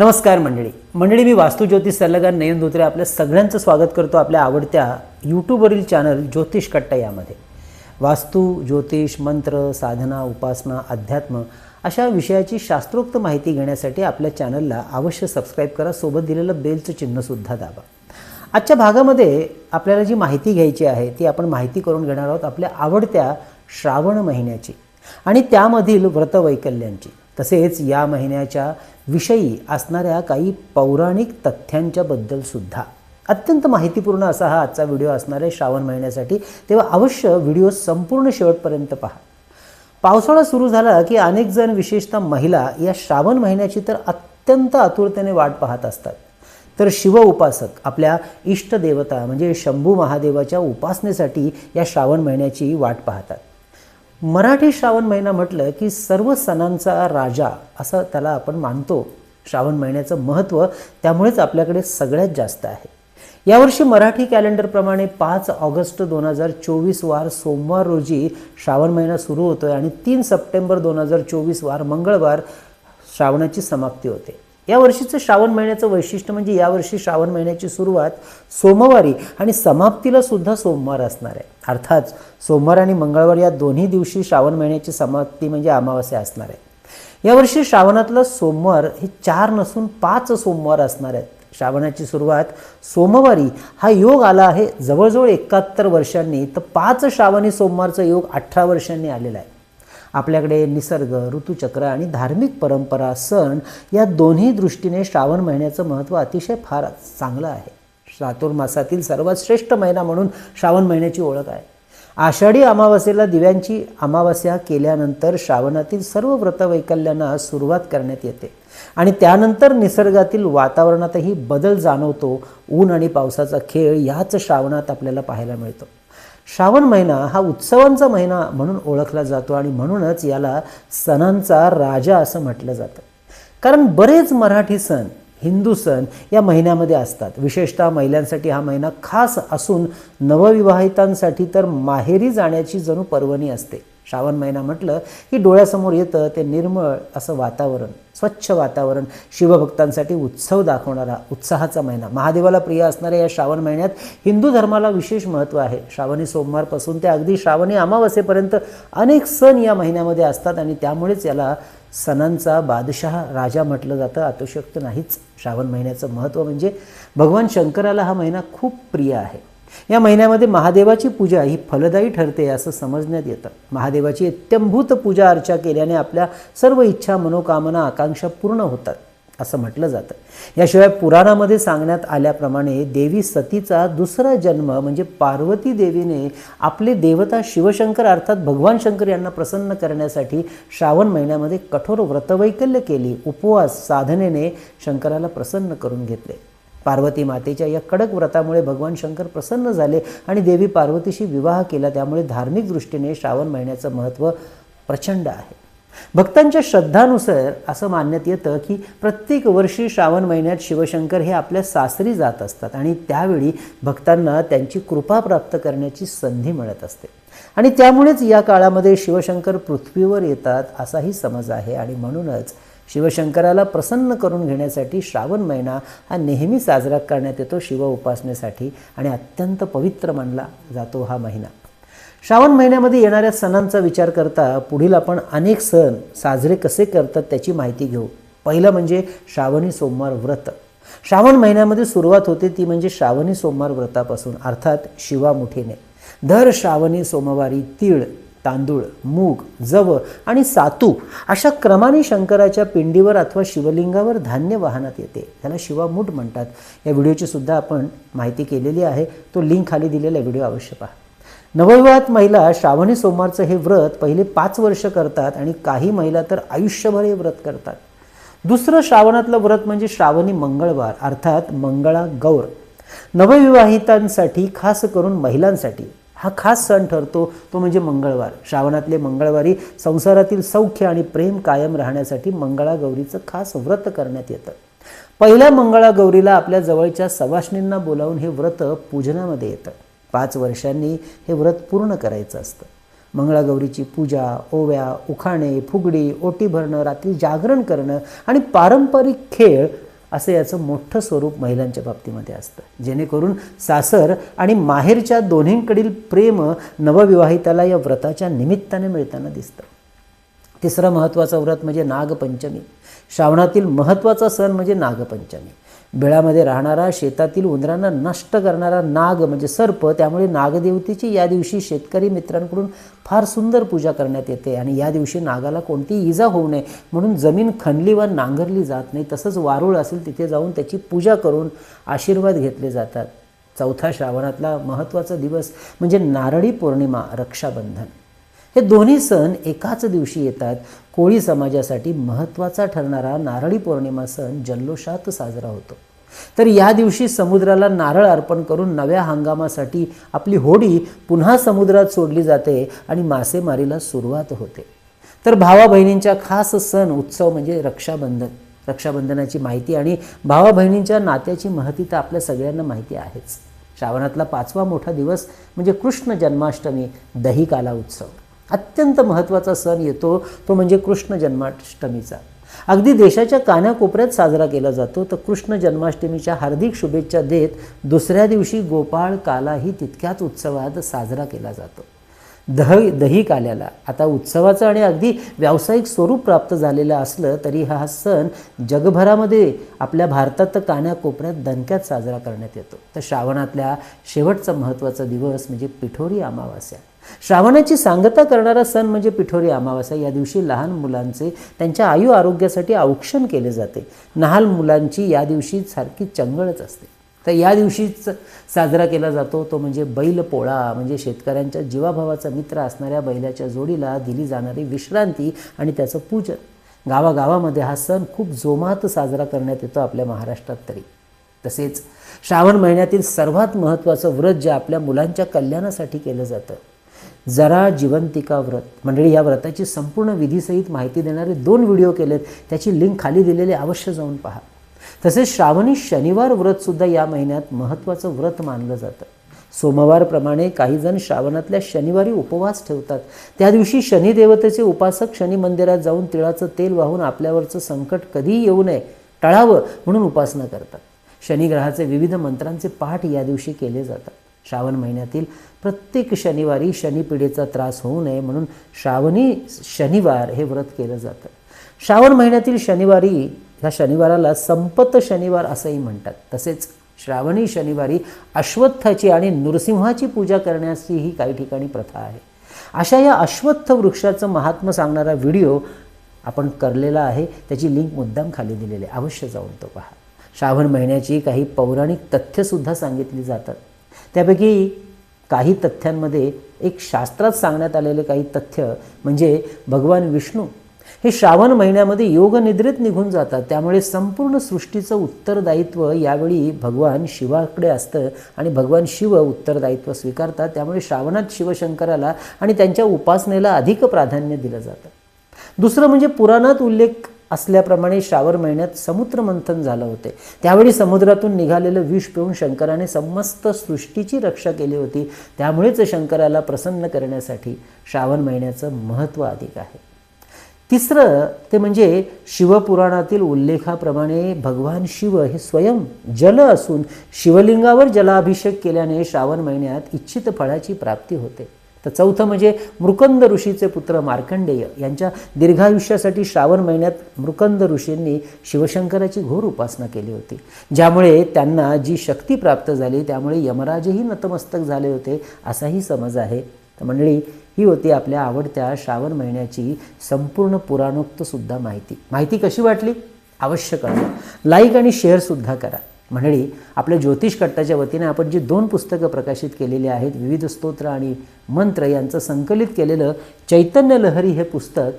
नमस्कार मंडळी. मंडळी मी वास्तू ज्योतिष सल्लागार नयन धोत्रे आपल्या सगळ्यांचं स्वागत करतो आपल्या आवडत्या यूट्यूबवरील चॅनल ज्योतिष कट्टा यामध्ये. वास्तू ज्योतिष मंत्र साधना उपासना अध्यात्म अशा विषयाची शास्त्रोक्त माहिती घेण्यासाठी आपल्या चॅनलला अवश्य सबस्क्राईब करा. सोबत दिलेलं बेलचं चिन्हसुद्धा दाबा. आजच्या भागामध्ये आपल्याला जी माहिती घ्यायची आहे ती आपण माहिती करून घेणार आहोत आपल्या आवडत्या श्रावण महिन्याची आणि त्यामधील व्रतवैकल्यांची. तसेच या महिन्याच्या विषयी असणाऱ्या काही पौराणिक तथ्यांच्याबद्दलसुद्धा सुद्धा. अत्यंत माहितीपूर्ण असा हा आजचा व्हिडिओ असणार आहे श्रावण महिन्यासाठी. तेव्हा अवश्य व्हिडिओ संपूर्ण शेवटपर्यंत पहा. पावसाळा सुरू झाला की अनेक जण विशेषतः महिला या श्रावण महिन्याची तर अत्यंत आतुरतेने वाट पाहत असतात. तर शिव उपासक आपल्या इष्टदेवता म्हणजे शंभू महादेवाच्या उपासनेसाठी या श्रावण महिन्याची वाट पाहतात. मराठी श्रावण महिना म्हटलं की सर्व सणांचा राजा असं त्याला आपण मानतो. श्रावण महिन्याचं महत्त्व त्यामुळेच आपल्याकडे सगळ्यात जास्त आहे. यावर्षी मराठी कॅलेंडरप्रमाणे पाच ऑगस्ट दोन हजार चोवीस वार सोमवार रोजी श्रावण महिना सुरू होतो आहे आणि तीन सप्टेंबर दोन हजार चोवीस वार मंगळवार श्रावणाची समाप्ती होते. या वर्षीचं श्रावण महिन्याचं वैशिष्ट्य म्हणजे यावर्षी श्रावण महिन्याची सुरुवात सोमवारी आणि समाप्तीला सुद्धा सोमवार असणार आहे. अर्थात सोमवार आणि मंगळवार या दोन्ही दिवशी श्रावण महिन्याची समाप्ती म्हणजे अमावस्या असणार आहे. यावर्षी श्रावणातलं सोमवार हे चार नसून पाच सोमवार असणार आहेत श्रावणाची सुरुवात सोमवारी हा योग आला आहे. जवळजवळ एकाहत्तर वर्षांनी तर पाच श्रावणी सोमवारचा योग अठरा वर्षांनी आलेला आहे. आपल्याकडे निसर्ग ऋतुचक्र आणि धार्मिक परंपरा सण या दोन्ही दृष्टीने श्रावण महिन्याचं महत्त्व अतिशय फार चांगलं आहे. चातुर्मासातील सर्वात श्रेष्ठ महिना म्हणून श्रावण महिन्याची ओळख आहे. आषाढी अमावस्येला दिव्यांची अमावस्या केल्यानंतर श्रावणातील सर्व व्रतवैकल्यांना सुरुवात करण्यात येते. आणि त्यानंतर निसर्गातील वातावरणातही बदल जाणवतो. ऊन आणि पावसाचा खेळ याच श्रावणात आपल्याला पाहायला मिळतो. श्रावण महिना हा उत्सवांचा महिना म्हणून ओळखला जातो आणि म्हणूनच याला सणांचा राजा असं म्हटलं जातं. कारण बरेच मराठी सण हिंदू सण या महिन्यामध्ये असतात. विशेषतः महिलांसाठी हा महिना खास असून नवविवाहितांसाठी तर माहेरी जाण्याची जणू पर्वणी असते. श्रावण महिना म्हटलं की डोळ्यासमोर येतं ते निर्मळ असं वातावरण. स्वच्छ वातावरण शिवभक्तांसाठी उत्सव दाखवणारा उत्साहाचा महिना. महादेवाला प्रिय असणाऱ्या या श्रावण महिन्यात हिंदू धर्माला विशेष महत्त्व आहे. श्रावणी सोमवारपासून ते अगदी श्रावणी अमावस्येपर्यंत अनेक सण या महिन्यामध्ये असतात आणि त्यामुळेच याला सणांचा बादशहा राजा म्हटलं जातं. अतिशक्त नाहीच. श्रावण महिन्याचं महत्त्व म्हणजे भगवान शंकराला हा महिना खूप प्रिय आहे. या महिन्यामध्ये महादेवाची पूजा ही फलदायी ठरते असं समजण्यात येतं. महादेवाची अत्यंभूत पूजा अर्चा केल्याने आपल्या सर्व इच्छा मनोकामना आकांक्षा पूर्ण होतात असं म्हटलं जातं. याशिवाय पुराणामध्ये सांगण्यात आल्याप्रमाणे देवी सतीचा दुसरा जन्म म्हणजे पार्वती देवीने आपले देवता शिवशंकर अर्थात भगवान शंकर यांना प्रसन्न करण्यासाठी श्रावण महिन्यामध्ये कठोर व्रतवैकल्य केली उपवास साधनेने शंकराला प्रसन्न करून घेतले. पार्वती मातेच्या या कडक व्रतामुळे भगवान शंकर प्रसन्न झाले आणि देवी पार्वतीशी विवाह केला. त्यामुळे धार्मिक दृष्टीने श्रावण महिन्याचं महत्त्व प्रचंड आहे. भक्तांच्या श्रद्धानुसार असं मानण्यात येतं की प्रत्येक वर्षी श्रावण महिन्यात शिवशंकर हे आपल्या सासरी जात असतात आणि त्यावेळी भक्तांना त्यांची कृपा प्राप्त करण्याची संधी मिळत असते. आणि त्यामुळेच या काळामध्ये शिवशंकर पृथ्वीवर येतात असाही समज आहे आणि म्हणूनच शिवशंकराला प्रसन्न करून घेण्यासाठी श्रावण महिना हा नेहमी साजरा करण्यात येतो शिव उपासनेसाठी आणि अत्यंत पवित्र मानला जातो हा महिना. श्रावण महिन्यामध्ये येणाऱ्या सणांचा विचार करता पुढील आपण अनेक सण साजरे कसे करतात त्याची माहिती घेऊ. पहिलं म्हणजे श्रावणी सोमवार व्रत. श्रावण महिन्यामध्ये सुरुवात होते ती म्हणजे श्रावणी सोमवार व्रतापासून अर्थात शिवामुठीने. दर श्रावणी सोमवारी तीळ तांदूळ मूग जव आणि सातू अशा क्रमाने शंकराच्या पिंडीवर अथवा शिवलिंगावर धान्य वाहनात येते. त्याला शिवामूठ म्हणतात. या व्हिडिओची सुद्धा आपण माहिती केलेली आहे. तो लिंक खाली दिलेला व्हिडिओ अवश्य पहा. नवविवाहित महिला श्रावणी सोमवारचं हे व्रत पहिले पाच वर्ष करतात आणि काही महिला तर आयुष्यभर हे व्रत करतात. दुसरं श्रावणातलं व्रत म्हणजे श्रावणी मंगळवार अर्थात मंगळा गौर. नवविवाहितांसाठी खास करून महिलांसाठी. हा खास सण ठरतो तो म्हणजे मंगळवार. श्रावणातले मंगळवारी संसारातील सौख्य आणि प्रेम कायम राहण्यासाठी मंगळागौरीचं खास व्रत करण्यात येतं. पहिल्या मंगळागौरीला आपल्या जवळच्या सवाष्णींना बोलावून हे व्रत पूजनामध्ये येतं. पाच वर्षांनी हे व्रत पूर्ण करायचं असतं. मंगळागौरीची पूजा ओव्या उखाणे फुगडी ओटी भरणं रात्री जागरण करणं आणि पारंपरिक खेळ असं याचं मोठं स्वरूप महिलांच्या बाबतीमध्ये असतं. जेणेकरून सासर आणि माहेरच्या दोन्हींकडील प्रेम नवविवाहिताला या व्रताच्या निमित्ताने मिळताना दिसतं. तिसरं महत्त्वाचं व्रत म्हणजे नागपंचमी. श्रावणातील महत्त्वाचा सण म्हणजे नागपंचमी. बिळामध्ये राहणारा शेतातील उंदरांना नष्ट करणारा नाग म्हणजे सर्प त्यामुळे नागदेवतेची या दिवशी शेतकरी मित्रांकडून फार सुंदर पूजा करण्यात येते आणि या दिवशी नागाला कोणतीही इजा होऊ नये म्हणून जमीन खणली व नांगरली जात नाही तसंच वारूळ असेल तिथे जाऊन त्याची पूजा करून आशीर्वाद घेतले जातात. चौथा श्रावणातला महत्त्वाचा दिवस म्हणजे नारळी पौर्णिमा रक्षाबंधन. हे दोन्ही सण एकाच दिवशी येतात. कोळी समाजासाठी महत्त्वाचा ठरणारा नारळी पौर्णिमा सण जल्लोषात साजरा होतो. तर या दिवशी समुद्राला नारळ अर्पण करून नव्या हंगामासाठी आपली होडी पुन्हा समुद्रात सोडली जाते आणि मासेमारीला सुरुवात होते. तर भावा बहिणींच्या खास सण उत्सव म्हणजे रक्षाबंधन. रक्षाबंधनाची माहिती आणि भावा बहिणींच्या नात्याची महती तर आपल्या सगळ्यांना माहिती आहेच. श्रावणातला पाचवा मोठा दिवस म्हणजे कृष्ण जन्माष्टमी दहिकाला उत्सव. अत्यंत महत्त्वाचा सण येतो तो म्हणजे कृष्ण जन्माष्टमीचा. अगदी देशाच्या कानाकोपऱ्यात साजरा केला जातो तर कृष्ण जन्माष्टमीच्या हार्दिक शुभेच्छा देत दुसऱ्या दिवशी गोपाळ कालाही तितक्याच उत्सवात साजरा केला जातो. दह दही काल्याला. आता उत्सवाचं आणि अगदी व्यावसायिक स्वरूप प्राप्त झालेलं असलं तरी हा सण जगभरामध्ये आपल्या भारतात तर कान्याकोपऱ्यात दणक्यात साजरा करण्यात येतो. तर श्रावणातल्या शेवटचा महत्त्वाचा दिवस म्हणजे पिठोरी अमावास्या. श्रावणाची सांगता करणारा सण म्हणजे पिठोरी अमावास्या. या दिवशी लहान मुलांचे त्यांच्या आयु आरोग्यासाठी औक्षण केले जाते. लहान मुलांची या दिवशी सारखी चंगळच असते. तर या दिवशीच साजरा केला जातो. तो म्हणजे बैलपोळा म्हणजे शेतकऱ्यांच्या जीवाभावाचा मित्र असणाऱ्या बैलाच्या जोडीला दिली जाणारी विश्रांती आणि त्याचं पूजन. गावागावामध्ये हा सण खूप जोमात साजरा करण्यात येतो आपल्या महाराष्ट्रात तरी. तसेच श्रावण महिन्यातील सर्वात महत्त्वाचं व्रत जे आपल्या मुलांच्या कल्याणासाठी केलं जातं. जरा जिवंतिका व्रत. मंडळी या व्रताची संपूर्ण विधीसहित माहिती देणारे दोन व्हिडिओ केलेत. त्याची लिंक खाली दिलेली अवश्य जाऊन पहा. तसेच श्रावणी शनिवार व्रतसुद्धा या महिन्यात महत्त्वाचं व्रत मानलं जातं. सोमवारप्रमाणे काही जण श्रावणातल्या शनिवारी उपवास ठेवतात. त्या दिवशी शनिदेवतेचे उपासक शनी मंदिरात जाऊन तिळाचं तेल वाहून आपल्यावरचं संकट कधीही येऊ नये टळावं म्हणून उपासना करतात. शनिग्रहाचे विविध मंत्रांचे पाठ या दिवशी केले जातात. श्रावण महिन्यातील प्रत्येक शनिवारी शनिपिढेचा त्रास होऊ नये म्हणून श्रावणी शनिवार हे व्रत केलं जातं. श्रावण महिन्यातील शनिवारी ह्या शनिवाराला संपत शनिवार असंही म्हणतात. तसेच श्रावणी शनिवारी अश्वत्थाची आणि नृसिंहाची पूजा करण्याची ही काही ठिकाणी प्रथा आहे. अशा या अश्वत्थ वृक्षाचं महात्म्य सांगणारा व्हिडिओ आपण करलेला आहे. त्याची लिंक मुद्दाम खाली दिलेली आहे. अवश्य जाऊन तो पहा. श्रावण महिन्याची काही पौराणिक तथ्यसुद्धा सांगितली जातात. त्यापैकी काही तथ्यांमध्ये एक शास्त्रात सांगण्यात आलेले काही तथ्य म्हणजे भगवान विष्णू हे श्रावण महिन्यामध्ये योगनिद्रेत निघून जातात. त्यामुळे संपूर्ण सृष्टीचं उत्तरदायित्व यावेळी भगवान शिवाकडे असतं आणि भगवान शिव उत्तरदायित्व स्वीकारतात. त्यामुळे श्रावणात शिवशंकराला आणि त्यांच्या उपासनेला अधिक प्राधान्य दिलं जातं. दुसरं म्हणजे पुराणात उल्लेख असल्याप्रमाणे श्रावण महिन्यात समुद्र मंथन झालं होते. त्यावेळी समुद्रातून निघालेलं विष पिऊन शंकराने समस्त सृष्टीची रक्षा केली होती. त्यामुळेच शंकराला प्रसन्न करण्यासाठी श्रावण महिन्याचं महत्त्व अधिक आहे. तिसरं ते म्हणजे शिवपुराणातील उल्लेखाप्रमाणे भगवान शिव हे स्वयं जल असून शिवलिंगावर जलाभिषेक केल्याने श्रावण महिन्यात इच्छित फळाची प्राप्ती होते. तर चौथं म्हणजे मृकंद ऋषीचे पुत्र मार्कंडेय यांच्या दीर्घायुष्यासाठी श्रावण महिन्यात मृकंद ऋषींनी शिवशंकराची घोर उपासना केली होती. ज्यामुळे त्यांना जी शक्ती प्राप्त झाली त्यामुळे यमराजही नतमस्तक झाले होते असाही समज आहे. तर मंडळी ही होती आपल्या आवडत्या श्रावण महिन्याची संपूर्ण पुराणोक्तसुद्धा माहिती. माहिती कशी वाटली? अवश्य कळवा. लाईक आणि शेअरसुद्धा करा. मंडळी आपल्या ज्योतिष कट्टाच्या वतीने आपण जी दोन पुस्तकं प्रकाशित केलेली आहेत विविध स्तोत्र आणि मंत्र यांचं संकलित केलेलं चैतन्य लहरी हे पुस्तक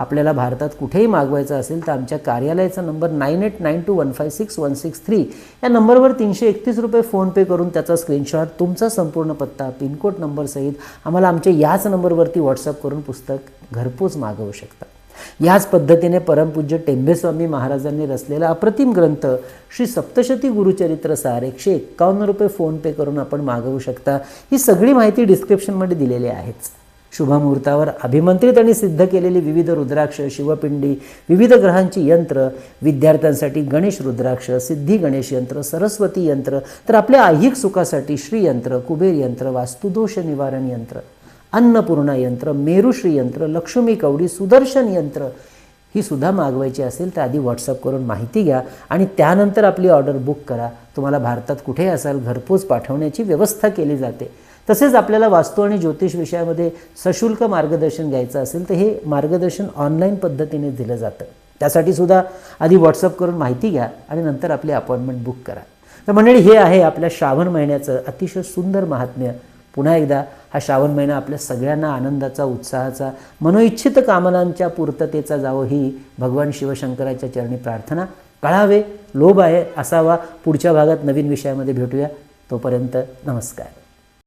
आपल्याला भारतात कुठेही मागवायचं असेल तर आमच्या कार्यालयाचा number nine eight nine two one five six one six three या नंबरवर तीनशे एकतीस रुपये फोनपे करून त्याचा स्क्रीनशॉट तुमचा संपूर्ण पत्ता पिनकोड नंबरसहित आम्हाला आमच्या याच नंबरवरती व्हॉट्सअप करून पुस्तक घरपोच मागवू शकता. याच पद्धतीने परमपूज्य टेंबेस्वामी महाराजांनी रचलेला अप्रतिम ग्रंथ श्री सप्तशती गुरुचरित्र सार एकशे एक्कावन्न रुपये फोनपे करून आपण मागवू शकता. ही सगळी माहिती डिस्क्रिप्शनमध्ये दिलेली आहेच. शुभमुहूर्तावर अभिमंत्रित आणि सिद्ध केलेली विविध रुद्राक्ष शिवपिंडी विविध ग्रहांची यंत्र विद्यार्थ्यांसाठी गणेश रुद्राक्ष सिद्धी गणेश यंत्र सरस्वती यंत्र तर आपल्या ऐहिक सुखासाठी श्रीयंत्र कुबेर यंत्र वास्तुदोष निवारण यंत्र अन्नपूर्णा यंत्र मेरुश्री यंत्र लक्ष्मी कवडी सुदर्शन यंत्र ही सुद्धा मागवायची असेल तर आधी व्हॉट्सअप करून माहिती घ्या आणि त्यानंतर आपली ऑर्डर बुक करा. तुम्हाला भारतात कुठे असाल घरपोच पाठवण्याची व्यवस्था केली जाते. तसेच आपल्याला वास्तू आणि ज्योतिष विषयामध्ये सशुल्क मार्गदर्शन घ्यायचं असेल तर हे मार्गदर्शन ऑनलाईन पद्धतीने दिलं जातं. त्यासाठी सुद्धा आधी व्हॉट्सअप करून माहिती घ्या आणि नंतर आपली अपॉइंटमेंट बुक करा. तर मंडळी हे आहे आपल्या श्रावण महिन्याचं अतिशय सुंदर महात्म्य. पुन्हा एकदा हा श्रावण महिना आपल्या सगळ्यांना आनंदाचा उत्साहाचा मनोइच्छित कामनांच्या पूर्ततेचा जावो ही भगवान शिवशंकराच्या चरणी प्रार्थना. कळावे लोभ आहे असावा. पुढच्या भागात नवीन विषयामध्ये भेटूया. तोपर्यंत नमस्कार.